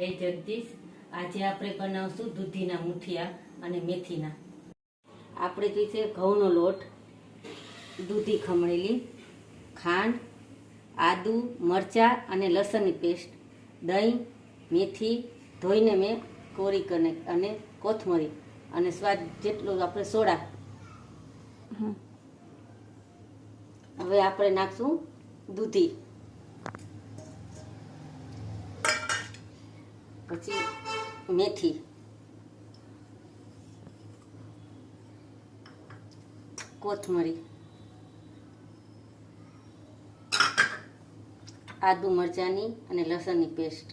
જય જગદીશ આજે આપણે બનાવશું દૂધીના મુઠિયા અને મેથીના. આપણે જોઈશે ઘઉંનો લોટ દૂધી ખમણેલી ખાંડ આદુ મરચાં અને લસણની પેસ્ટ દહીં મેથી ધોઈને મેં કોરી કરીને અને કોથમરી અને સ્વાદ જેટલું આપણે સોડા. હવે આપણે નાખશું દૂધી. પછી મેથી. કોથમરી. આદુ મરચાંની અને લસણની પેસ્ટ.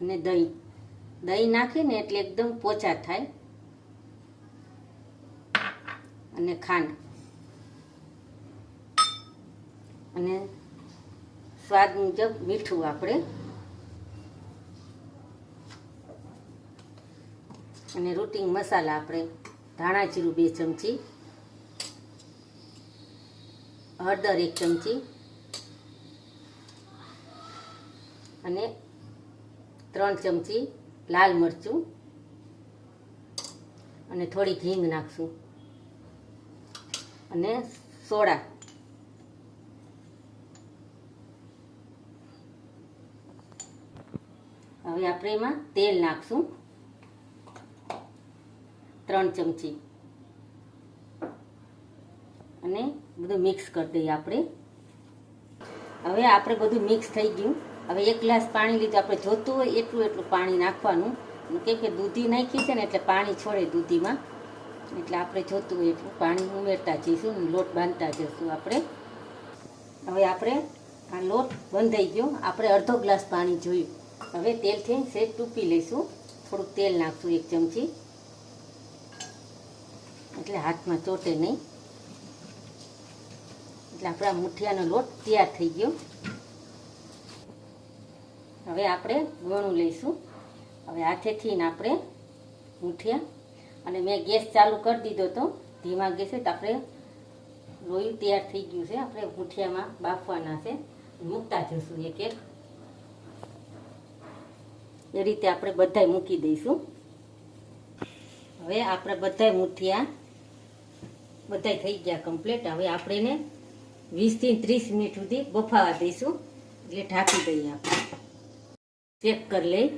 અને દહીં. દહીં નાખીને એટલે એકદમ પોચા થાય. અને ખાંડ. અને સ્વાદ મુજબ મીઠું આપણે અને રૂટિંગ મસાલા આપણે ધાણા જીરું બે ચમચી, હળદર એક ચમચી અને ત્રણ ચમચી લાલ મરચું અને થોડીક હિંગ નાખશું. અને સોડા. હવે આપણે એમાં તેલ નાખશું. ત્રણ ચમચી. અને બધું મિક્સ કરી દઈએ આપણે. હવે આપણે બધું મિક્સ થઈ ગયું. હવે એક ગ્લાસ પાણી લીધું. આપણે જોતું હોય એટલું એટલું પાણી નાખવાનું. કેમ કે દૂધી નાખી છે ને એટલે પાણી છોડે દૂધીમાં. એટલે આપણે જોતું હોય એટલું પાણી ઉમેરતા જઈશું લોટ બાંધતા જઈશું આપણે. હવે આપણે આ લોટ બંધાઈ ગયો. આપણે અડધો ગ્લાસ પાણી જોયું. હવે તેલથી સેજ ટૂપી લઈશું. થોડુંક તેલ નાખશું એક ચમચી. એટલે હાથમાં ચોટે નહીં. એટલે આપણા મુઠિયાનો લોટ તૈયાર થઈ ગયો. હવે આપણે ગોણું લઈશું. હવે હાથેથી આપણે મુઠિયા. અને મેં ગેસ ચાલુ કરી દીધો તો ધીમા ગેસે તો આપણે લોહી તૈયાર થઈ ગયું છે. આપણે મુઠિયામાં બાફવાના છે. મૂકતા જશું એક એક. એ રીતે આપણે બધાય મૂકી દઈશું. હવે આપણે બધાય મુઠિયા બધાય થઈ ગયા કમ્પ્લીટ હવે આપણે એને વીસથી ત્રીસ મિનિટ સુધી બફાવા દઈશું. એટલે ઢાંકી દઈએ આપણે. ચેક કરી લઈ.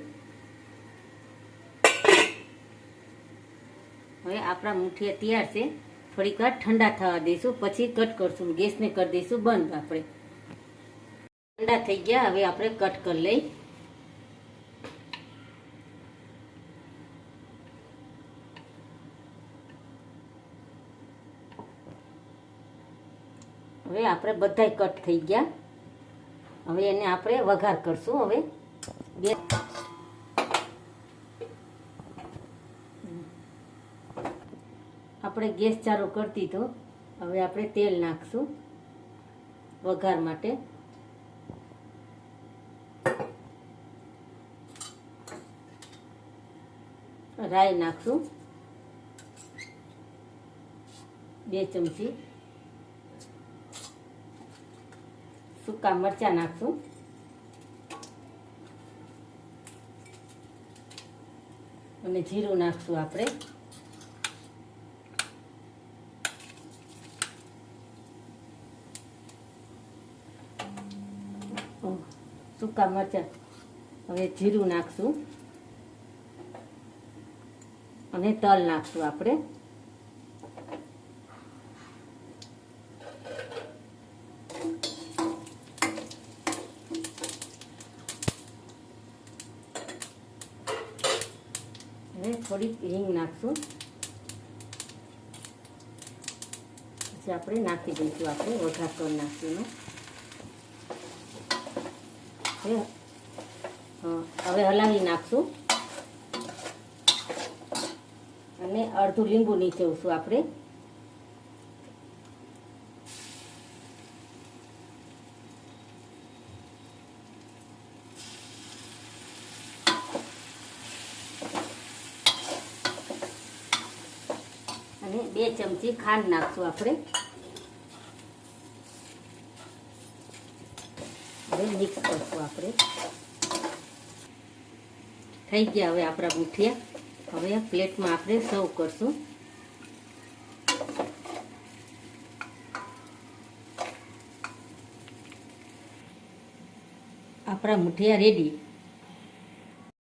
હવે આપણા મુઠિયા તૈયાર છે. થોડીક વાર ઠંડા થવા દઈશું. પછી કટ કરશું. ગેસને કરી દઈશું બંધ આપણે. ઠંડા થઈ ગયા. હવે આપણે કટ કરી લઈ. હવે આપણે બધાય કટ થઈ ગયા. હવે એને આપણે વઘાર કરશું. હવે બે આપણે ગેસ ચાલુ કરી દીધો. હવે આપણે તેલ નાખશું વઘાર માટે. રાઈ નાખશું. બે ચમચી સૂકા મરચાં નાખશું. અને જીરું નાખશું આપણે. સૂકા મરચાં. હવે જીરું નાખશું. અને તલ નાખશું આપણે. હવે થોડીક હિંગ નાખશું પછી આપણે નાખી દઈશું આપણે વઘાર નાખીને હવે હલાવી નાખશું અને અડધું લીંબુ નીચવશું આપણે અને બે ચમચી ખાંડ નાખશું આપણે. મિક્સ કરશું આપણે. થઈ ગયા હવે આપણા મુઠિયા. હવે પ્લેટમાં આપણે સર્વ કરશું. આપણા મુઠિયા રેડી